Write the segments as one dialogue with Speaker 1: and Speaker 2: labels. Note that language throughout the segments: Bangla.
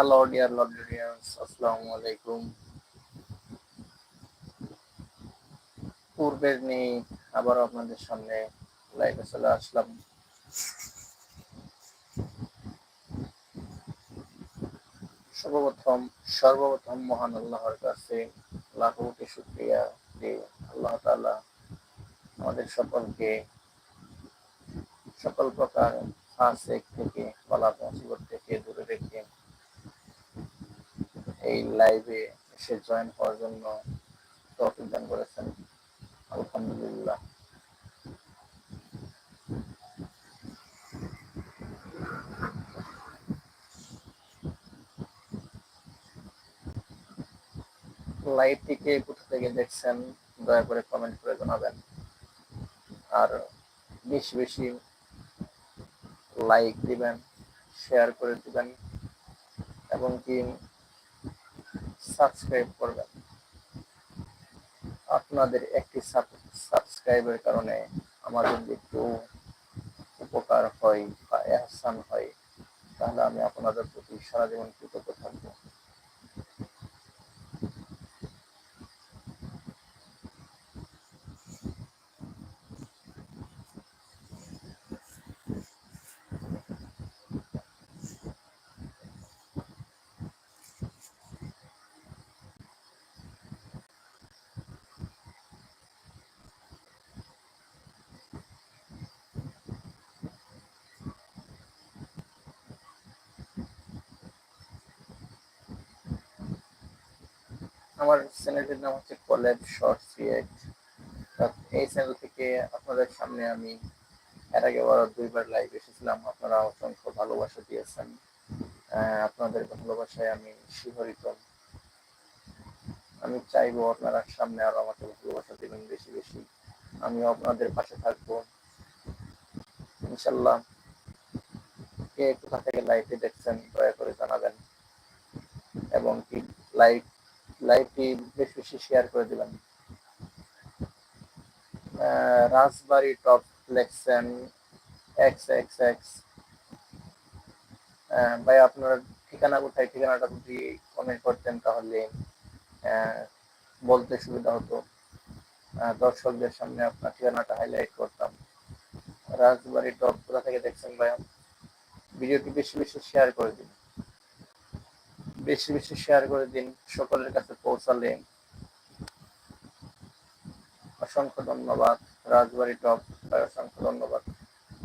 Speaker 1: হ্যালো ডিয়ার লন্ডনিয়ান্স আসসালামু আলাইকুম পূর্বের নেই আবার আপনাদের সামনে লাইভে চলে আসলাম। সর্বপ্রথম সর্বপ্রথম মহান আল্লাহর কাছে লাখ শুক্রিয়া যে আল্লাহ তাআলা আমাদের সকলকে সকল প্রকার ফাসেক থেকে, বলা মুসিবত থেকে দূরে রেখে এই লাইভে এসে জয়েন হওয়ার জন্য তৌফিক দান করেছেন। আলহামদুলিল্লাহ। লাইভটিকে কোথা থেকে দেখছেন, দয়া করে কমেন্ট করে জানাবেন। আর বেশি বেশি লাইক দিবেন শেয়ার করে দিবেন। এবং কি সাবস্ক্রাইব করবেন। আপনাদের একটি সাবস্ক্রাইবের কারণে আমাদের একটু উপকার হয় বা এহসান হয়, তাহলে আমি আপনাদের প্রতি সারা জীবন কৃতজ্ঞ থাকব আমার চ্যানেলটির নাম হচ্ছে কলেজ শর্ট সিএট এই চ্যানেল থেকে আপনাদের সামনে আমি এর আগে বড় দুইবার লাইভ এসেছিলাম। আপনারা অসংখ্য ভালোবাসা দিয়েছেন। আপনাদের ভালোবাসায় আমি শিহরিত। আমি চাইব আপনারা সামনে আরও আমাকে ভালোবাসা দেবেন বেশি বেশি। আমি আপনাদের পাশে থাকব। ইনশাল্লাহ কে কোথা থেকে লাইভে দেখছেন দয়া করে জানাবেন। এবং কি লাইভ লাইভটি বেশি বেশি শেয়ার করে দিবেন। রাজবাড়ি টপ লেখছেন এক্স এক্স এক্স ভাই, আপনার ঠিকানা কোথায়? ঠিকানাটা যদি কমেন্ট করতেন তাহলে বলতে সুবিধা হতো। দর্শকদের সামনে আপনার ঠিকানাটা হাইলাইট করতাম। রাজবাড়ি টপ কোথা থেকে দেখছেন ভাইয়া ভিডিওটি বেশি বেশি শেয়ার করে দিন। বেশি বেশি শেয়ার করে দিন, সকলের কাছে পৌঁছালে। অসংখ্য ধন্যবাদ, রাজবাড়ি টপ অসংখ্য ধন্যবাদ।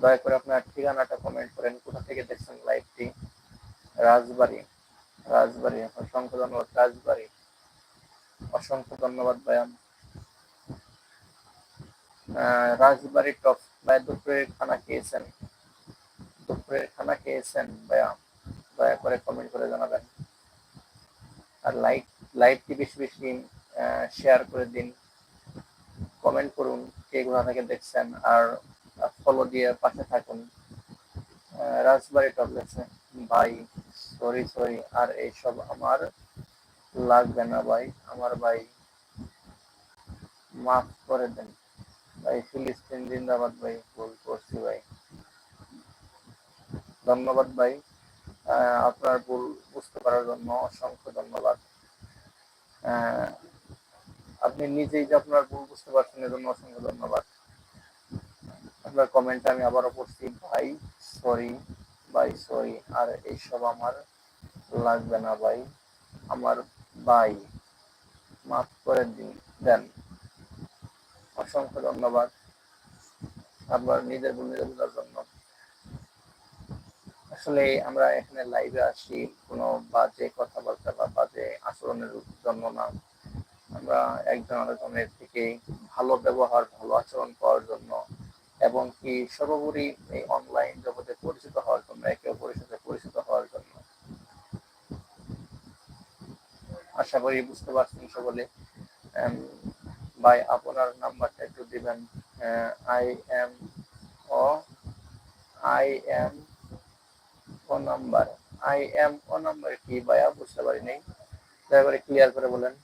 Speaker 1: দয়া করে আপনার ঠিকানাটা কমেন্ট করেন, কোথা থেকে দেখছেন লাইভটি রাজবাড়ি রাজবাড়ি, অসংখ্য ধন্যবাদ, রাজবাড়ি। অসংখ্য ধন্যবাদ ভাইয়াম রাজবাড়ি টপ, ভাই, দুপুরের খানা খেয়েছেন। দুপুরের খানা খেয়েছেন, ভাইয়া। দয়া করে কমেন্ট করে জানাবেন। আর লাইক লাইকটি বেশি বেশি শেয়ার করে দিন কমেন্ট করুন কে কোথা থেকে দেখছেন, আর ফলো দিয়ে পাশে থাকুন। রাজবাড়ি টপ ভাই সরি সরি আর এইসব আমার লাগবে না ভাই, আমার ভাই মাফ করে দেন। ভাই, ফিলিস্তিন জিন্দাবাদ ভাই, ভুল করছি ভাই। ধন্যবাদ ভাই। আপনার ভুল বুঝতে পারার জন্য অসংখ্য ধন্যবাদ। আপনি নিজেই যে আপনার ভুল বুঝতে পারছেন, এজন্য অসংখ্য ধন্যবাদ। আপনার কমেন্ট আমি আবারও পড়ছি, ভাই সরি ভাই সরি আর এইসব আমার লাগবে না ভাই, আমার ভাই, মাফ করে দিন দেন। অসংখ্য ধন্যবাদ। আপনার নিজের ভুল নিজে বোঝার জন্য আসলে আমরা এখানে লাইভে আসি, কোনো বাজে কথাবার্তা বা বাজে আচরণের জন্য না। আমরা একজন আরেকজনের থেকে ভালো ব্যবহার, ভালো আচরণ পাওয়ার জন্য এবং কি সর্বোপরি এই অনলাইন জগতে পরিচিত হওয়ার জন্য, একে অপরের সাথে পরিচিত হওয়ার জন্য। আশা করি বুঝতে পারছেন সকলে। ভাই, আপনার নাম্বারটা একটু দিবেন। I M O I M number I M O number কি ভাইয়া বুঝতে পারি নাই দয়া করে ক্লিয়ার করে বলেন।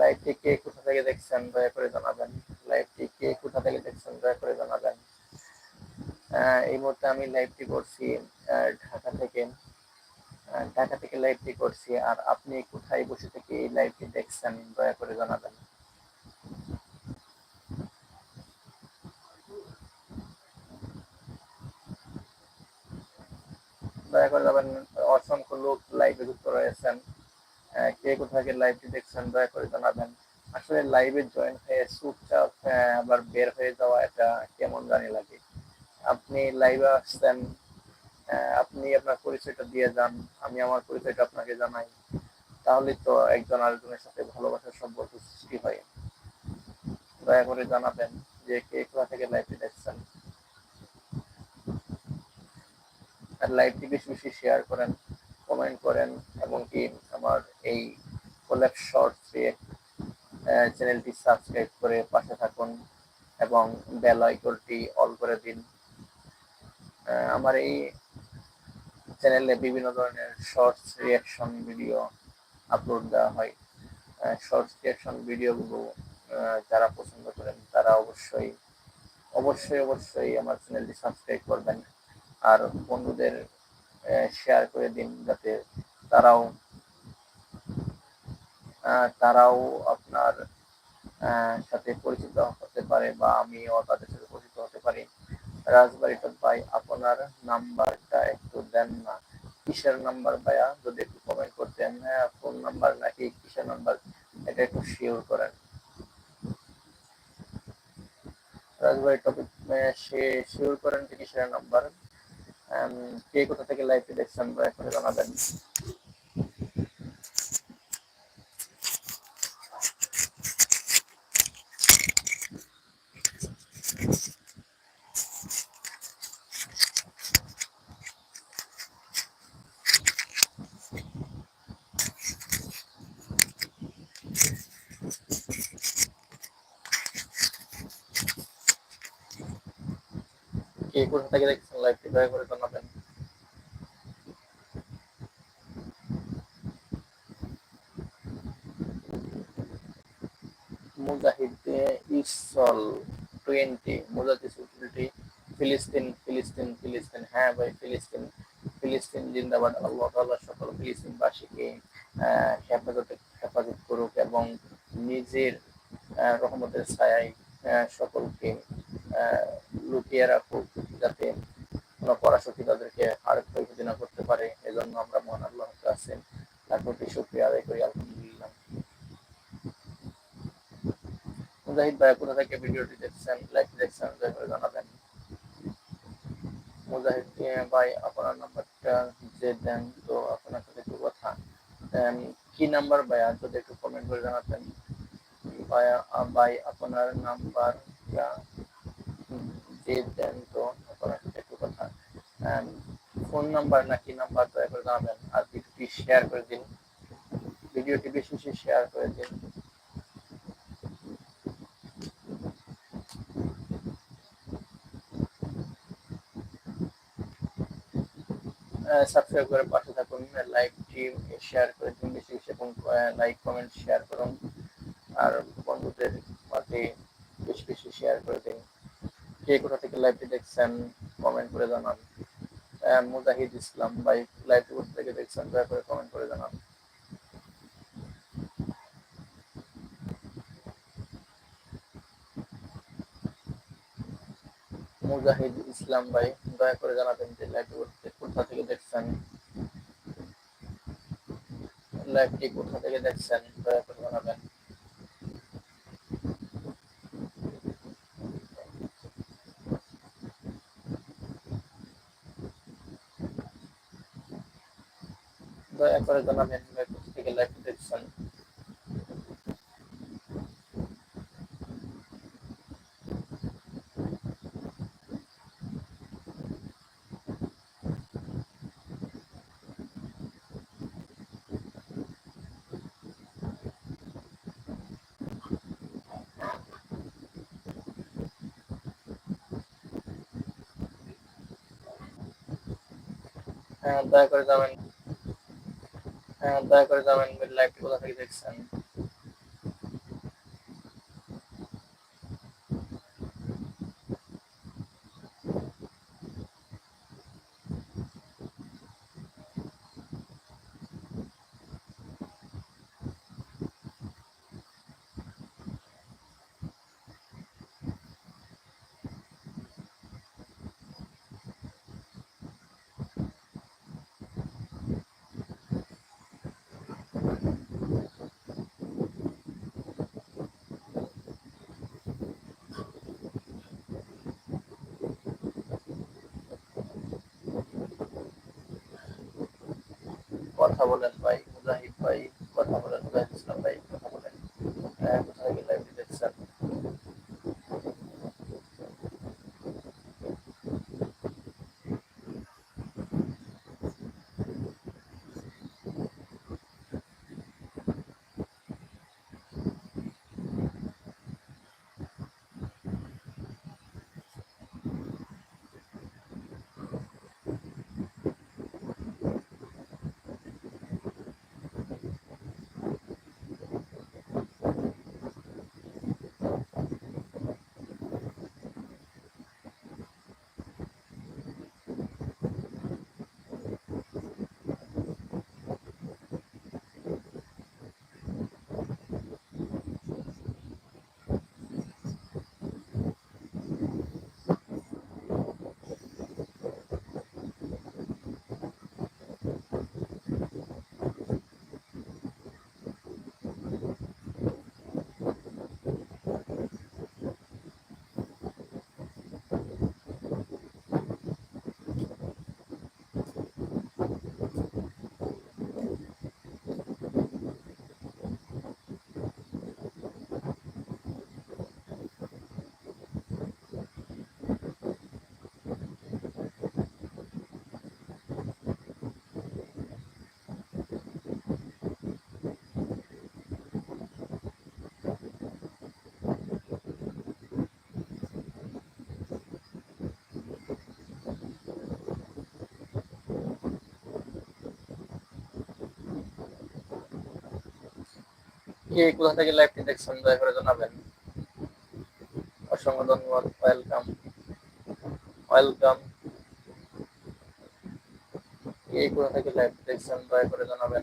Speaker 1: লাইভটি কে কোথা থেকে দেখছেন? দয়া করে জানাবেন। লাইভটি কে কোথা থেকে দেখছেন? দয়া করে জানাবেন। এই মুহূর্তে আমি লাইভটি করছি ঢাকা থেকে। ঢাকা থেকে লাইভটি করছি। আর আপনি কোথায় বসে থেকে এই লাইভটি দেখছেন? দয়া করে জানাবেন। দয়া করে যাবেন অসংখ্য লোক লাইভে যুক্ত রয়েছেন। কে কোথা লাইভটি দেখছেন, দয়া করে জানাবেন। আসলে লাইভে জয়েন হয়ে চুপচাপ আবার বের হয়ে যাওয়া, এটা কেমন জানি লাগে। আপনি লাইভে আসছেন আপনি আপনার পরিচয়টা দিয়ে যান, আমি আমার পরিচয়টা আপনাকে জানাই। তাহলে তো একজন আরেকজনের সাথে ভালোবাসার সম্পর্ক সৃষ্টি হয়। দয়া করে জানাবেন যে কে কোথা থেকে লাইভটি দেখছেন। আর লাইভটি বেশি বেশি শেয়ার করেন কমেন্ট করেন এবং কি আমার এই কোল্যাপ শর্ট চ্যানেলটি সাবস্ক্রাইব করে পাশে থাকুন এবং বেল আইকনটি অল করে দিন। আমার এই চ্যানেলে বিভিন্ন ধরনের শর্টস রিয়াকশন ভিডিও আপলোড দেওয়া হয়। শর্টস রিয়াকশন ভিডিওগুলো যারা পছন্দ করেন তারা অবশ্যই অবশ্যই অবশ্যই আমার চ্যানেলটি সাবস্ক্রাইব করবেন। আর বন্ধুদের শেয়ার করে দিন যাতে তারাও তারাও আপনার সাথে পরিচিত হতে পারে বা আমিও তাদের সাথে পরিচিত হতে পারি। রাজবাড়িটা ভাই, আপনার নাম্বারটা একটু দেন না। কিসের নাম্বার ভাইয়া? যদি একটু কমেন্ট করতেন। হ্যাঁ ফোন নাম্বার নাকি কিসের নাম্বার? এটা একটু শিওর করেন। রাজবাড়ি টপিক সে শিওর করেন কিসের নাম্বার? কে কোথা থেকে লাইভটি দেখছেন দয়া করে জানাবেন? কোথা থেকে দেখছেন লাইভটি দয়া করে জানাবেন। ফিলিস্তিন ফিলিস্তিন ফিলিস্তিন হ্যাঁ ভাই ফিলিস্তিন ফিলিস্তিন হেফাজতে করুক এবং নিজের রহমতের আহ, সকলকে আহ, লুকিয়ে রাখুক যাতে কোনো পরাশক্তি তাদেরকে আর ক্ষয়ক্ষতি না করতে পারে এজন্য আমরা মহান আল্লাহর কাছে তার প্রতি শুক্রিয়া আদায় করি আলহামদুলিল্লাহ মুজাহিদ ভাই কোথা থেকে ভিডিওটি দেখছেন লাইভ দেখছেন দয়া করে জানাবেন মুজাহিদ ভাই আপনার নাম্বারটা যে দেন তো আপনার সাথে একটু কথা কি নাম্বার ভাইয়া যদি একটু কমেন্ট করে জানাতেন ভাইয়া ভাই আপনার নাম্বারটা যে দেন তো আপনার সাথে একটু কথা ফোন নাম্বার নাকি নাম্বার দয়া করে জানাবেন আর ভিডিওটি শেয়ার করে দিন ভিডিওটি বেশি বেশি শেয়ার করে দিন সাবস্ক্রাইব করে পাশে থাকুন লাইকটি শেয়ার করে দিন বেশি বেশি এবং লাইক কমেন্ট শেয়ার করুন। আর বন্ধুদের মাঝে বেশি বেশি শেয়ার করে দিন। কে কোথা থেকে লাইভটি দেখছেন কমেন্ট করে জানান। মুজাহিদ ইসলাম ভাই লাইভটি কোথা থেকে দেখছেন, দয়া করে কমেন্ট করে জানান। মুজাহিদ ইসলাম ভাই, দয়া করে জানাবেন যে লাইভটি কোথা থেকে দেখছেন লাইভটি কোথা থেকে দেখছেন? দয়া করে জানাবেন। দয়া করে জানাবেন কোথা থেকে লাইভটি দেখছেন? হ্যাঁ দয়া করে যাবেন হ্যাঁ দয়া করে যাবেন লাইভটি কোথা থেকে দেখছেন? কথা বলেন ভাই মুজাহিদ ভাই কথা বলেন মুজাহিদ ইসলাম ভাই কথা বলেন। হ্যাঁ, কোথা থেকে লাইভটি দেখছেন কে কোথা থেকে লাইভটি দেখছেন দয়া করে জানাবেন? অসংখ্য ধন্যবাদ ওয়েলকাম ওয়েলকাম কে কোথা থেকে লাইভটি দেখছেন দয়া করে জানাবেন?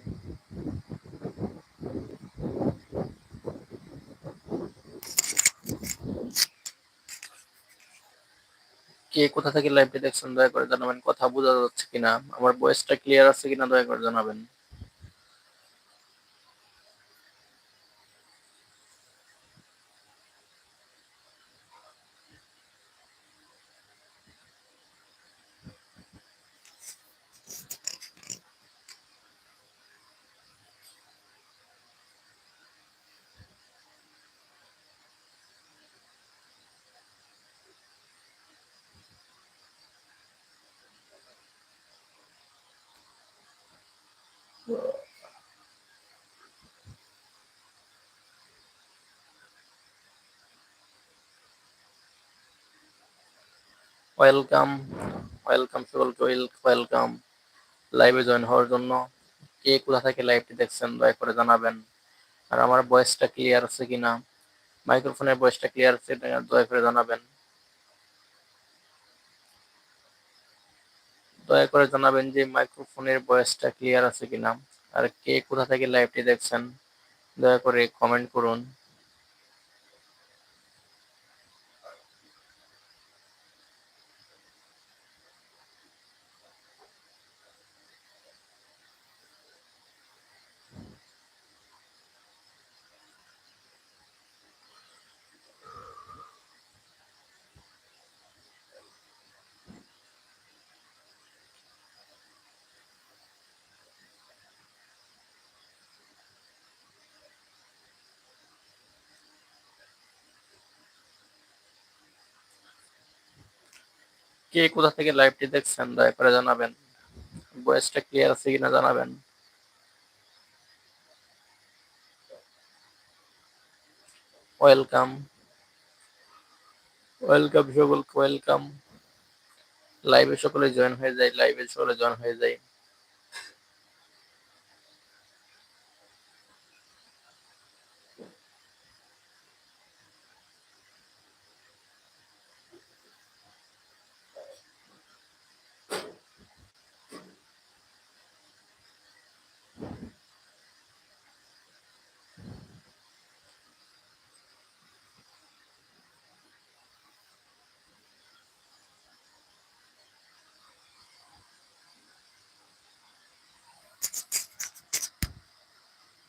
Speaker 1: কে কোথা থেকে লাইভটি দেখছেন দয়া করে জানাবেন? কথা বোঝা যাচ্ছে কিনা? আমার ভয়েসটা ক্লিয়ার আছে কিনা দয়া করে জানাবেন। ওয়েলকাম ওয়েলকাম সকলকে ওয়েলকাম লাইভে জয়েন হওয়ার জন্য কে কোথা থেকে লাইভটি দেখছেন, দয়া করে জানাবেন। আর আমার ভয়েসটা ক্লিয়ার আছে কিনা? মাইক্রোফোনের ভয়েসটা ক্লিয়ার আছে দয়া করে জানাবেন। দয়া করে জানাবেন যে মাইক্রোফোনের ভয়েসটা ক্লিয়ার আছে কিনা। আর কে কোথা থেকে লাইভটি দেখছেন, দয়া করে কমেন্ট করুন। কে কোথা থেকে লাইভটি দেখছেন, দয়া করে জানাবেন। ভয়েসটা ক্লিয়ার আছে কিনা জানাবেন। ওয়েলকাম ওয়েলকাম সকলকে ওয়েলকাম লাইভে সকলে জয়েন হয়ে যায় লাইভে সকলে জয়েন হয়ে যায়।